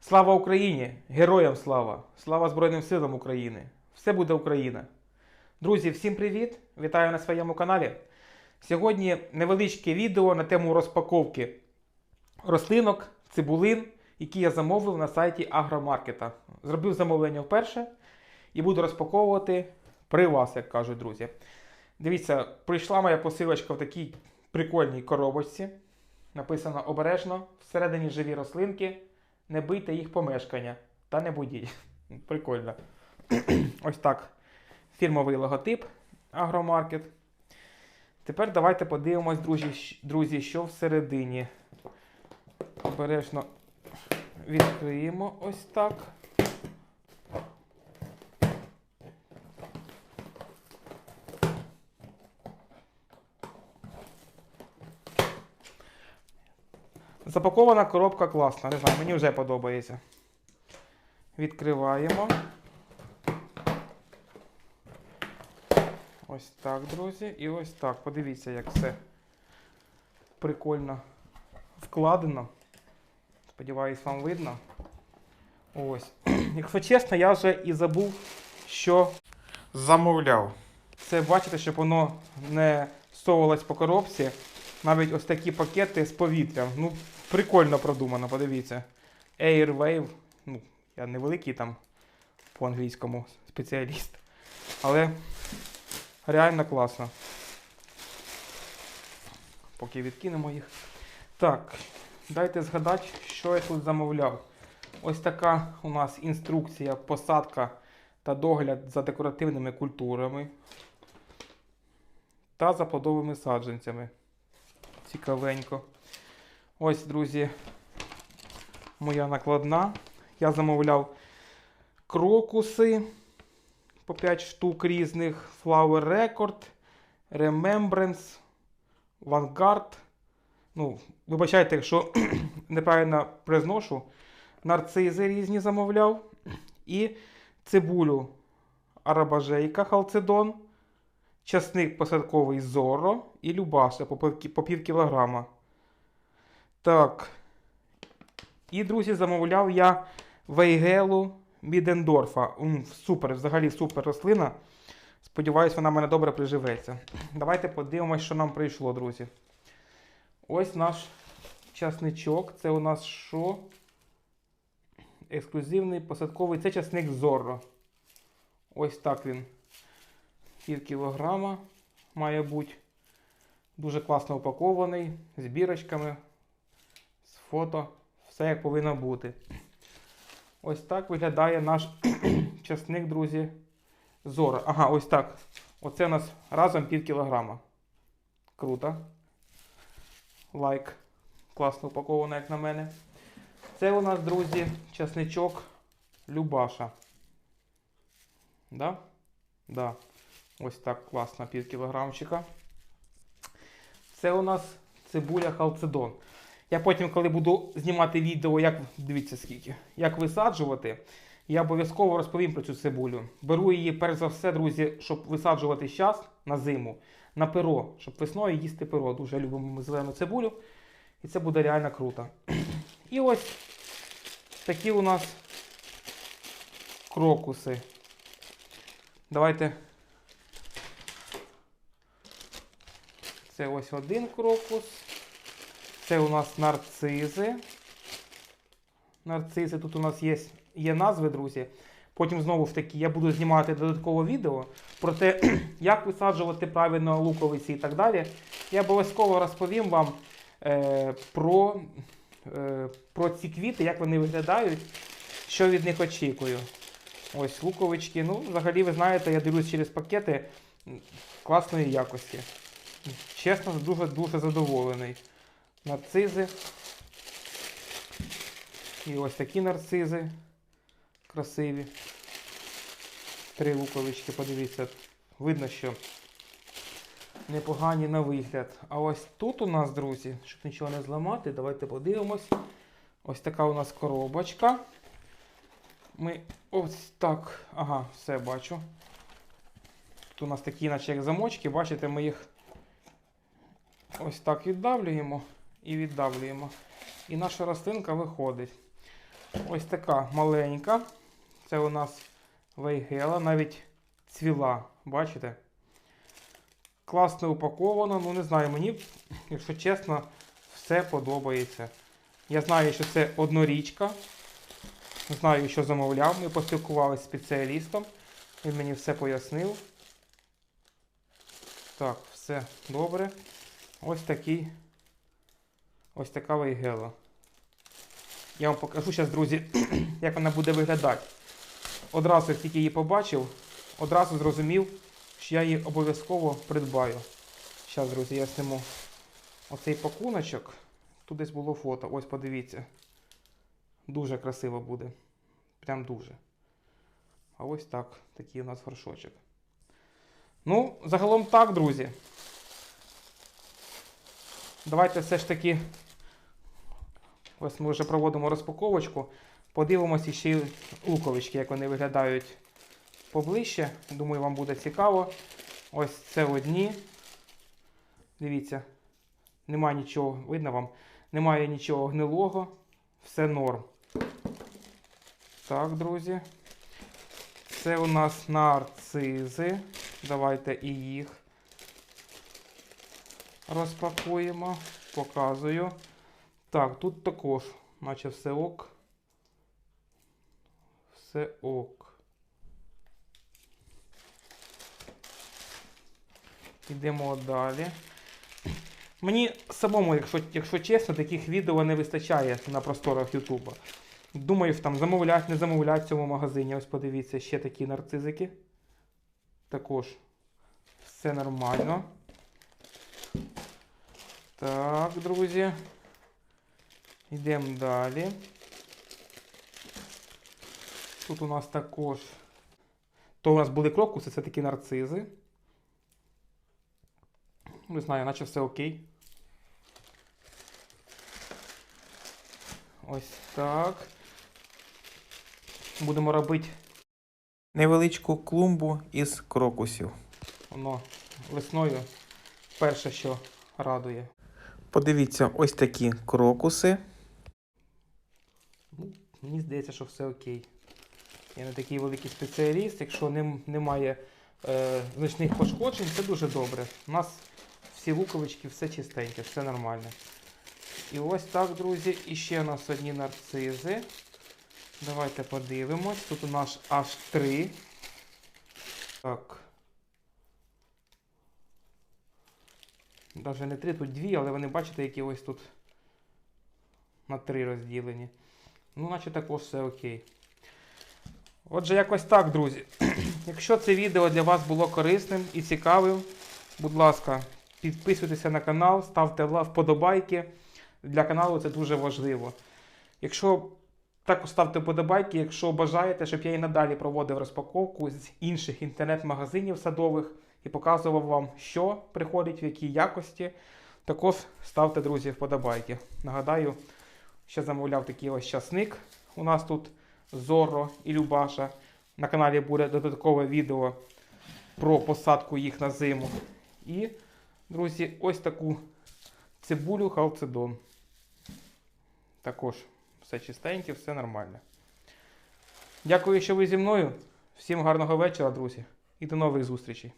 Слава Україні! Героям слава! Слава Збройним силам України! Все буде Україна! Друзі, всім привіт! Вітаю на своєму каналі. Сьогодні невеличке відео на тему розпаковки рослинок, цибулин, які я замовив на сайті Агромаркета. Зробив замовлення вперше і буду розпаковувати при вас, як кажуть друзі. Дивіться, прийшла моя посилочка в такій прикольній коробочці. Написано обережно, всередині живі рослинки, не бийте їх помешкання та не будіть. Прикольно. Ось так. Фірмовий логотип Агромаркет. Тепер давайте подивимось, друзі, друзі, що всередині. Обережно відкриємо ось так. Запакована коробка класна, не знаю, мені вже подобається. Відкриваємо. Ось так, друзі. І ось так. Подивіться, як все прикольно вкладено. Сподіваюсь, вам видно. Ось. Якщо чесно, я вже і забув, що замовляв. Це бачите, щоб воно не совалось по коробці. Навіть ось такі пакети з повітрям. Ну, прикольно продумано, подивіться. Airwave. Ну, я не великий там по англійському спеціаліст. Але реально класно. Поки відкинемо їх. Так, дайте згадати, що я тут замовляв. Ось така у нас інструкція, посадка та догляд за декоративними культурами та за плодовими саджанцями. Цікавенько. Ось, друзі, моя накладна. Я замовляв крокуси по 5 штук різних. Flower Record, Remembrance, Vanguard. Ну, вибачайте, якщо неправильно призношу. Нарцизи різні замовляв. І цибулю арабажейка халцедон, часник посадковий зоро і любаша по пів, кілограма. Так. І, друзі, замовляв я вейгелу Мідендорфа. Супер, взагалі супер рослина. Сподіваюсь, вона в мене добре приживеться. Давайте подивимось, що нам прийшло, друзі. Ось наш часничок. Це у нас що? Ексклюзивний посадковий. Це часник Зорро. Ось так він. Пів кілограма має бути. Дуже класно упакований, з бірочками, фото. Все як повинно бути. Ось так виглядає наш часник, друзі. Зоро. Ага, ось так. Оце у нас разом пів кілограма. Круто. Лайк. Класно упаковано, як на мене. Це у нас, друзі, часничок Любаша. Да? Да. Ось так класно, пів кілограмчика. Це у нас цибуля халцедон. Я потім, коли буду знімати відео, як дивіться скільки, як висаджувати, я обов'язково розповім про цю цибулю. Беру її, перш за все, друзі, щоб висаджувати зараз на зиму, на перо, щоб весною їсти перо. Дуже любимо ми зелену цибулю. І це буде реально круто. І ось такі у нас крокуси. Давайте. Це ось один крокус. Це у нас нарцизи. Нарцизи. Тут у нас є, є назви, друзі. Потім знову ж таки я буду знімати додаткове відео про те, як висаджувати правильно луковиці і так далі. Я обов'язково розповім вам е, про, е, про ці квіти, як вони виглядають, що від них очікую. Ось луковички. Ну, взагалі, ви знаєте, я дивлюсь через пакети класної якості. Чесно, дуже-дуже задоволений. Нарцизи. І ось такі нарцизи. Красиві. Три луковички, подивіться. Видно, що непогані на вигляд. А ось тут у нас, друзі, щоб нічого не зламати, давайте подивимось. Ось така у нас коробочка. Ми ось так. Ага, все бачу. Тут у нас такі, наче як замочки, бачите, ми їх ось так віддавлюємо і віддавлюємо. І наша рослинка виходить. Ось така маленька. Це у нас вейгела, навіть цвіла, бачите? Класно упаковано, ну не знаю, мені, якщо чесно, все подобається. Я знаю, що це однорічка. Знаю, що замовляв. Ми поспілкувалися з спеціалістом. Він мені все пояснив. Так, все добре. Ось такий. Ось така вейгела. Я вам покажу зараз, друзі, як вона буде виглядати. Одразу, як тільки її побачив, одразу зрозумів, що я її обов'язково придбаю. Зараз, друзі, я сниму оцей пакуночок. Тут десь було фото. Ось подивіться. Дуже красиво буде. Прям дуже. А ось так. Такий у нас горшочок. Ну, загалом так, друзі. Давайте все ж таки. Ось ми вже проводимо розпаковочку. Подивимося ще й луковички, як вони виглядають поближче. Думаю, вам буде цікаво. Ось це одні. Дивіться, немає нічого, видно вам, немає нічого гнилого, все норм. Так, друзі. Це у нас нарцизи. Давайте і їх розпакуємо. Показую. Так, тут також, наче все ок. Все ок. Йдемо далі. Мені самому, якщо, якщо чесно, таких відео не вистачає на просторах Ютуба. Думаю, там замовлять, не замовлять в цьому магазині. Ось подивіться, ще такі нарцизики. Також все нормально. Так, друзі. Йдемо далі. Тут у нас також. То у нас були крокуси, це такі нарцизи. Не знаю, наче все окей. Ось так. Будемо робити Невеличку клумбу із крокусів. воно весною. Перше, що радує. Подивіться, ось такі крокуси. Ну, мені здається, що все окей. Я не такий великий спеціаліст. Якщо нем, немає е, значних пошкоджень, це дуже добре. У нас всі луковички, все чистеньке, все нормально. І ось так, друзі, і ще у нас одні нарцизи. Давайте подивимось. Тут у нас аж три. Так. Даже не три, тут дві, але вони бачите, які ось тут на три розділені. Ну, наче також все окей. Отже, якось так, друзі. Якщо це відео для вас було корисним і цікавим, будь ласка, підписуйтеся на канал, ставте вподобайки. Для каналу це дуже важливо. Якщо також ставте вподобайки, якщо бажаєте, щоб я і надалі проводив розпаковку з інших інтернет-магазинів садових і показував вам, що приходить, в якій якості. Також ставте, друзі, вподобайки. Нагадаю, ще замовляв такий ось часник. У нас тут Зорро і Любаша. На каналі буде додаткове відео про посадку їх на зиму. І, друзі, ось таку цибулю халцедон. Також все чистеньке, все нормально. Дякую, що ви зі мною. Всім гарного вечора, друзі, і до нових зустрічей.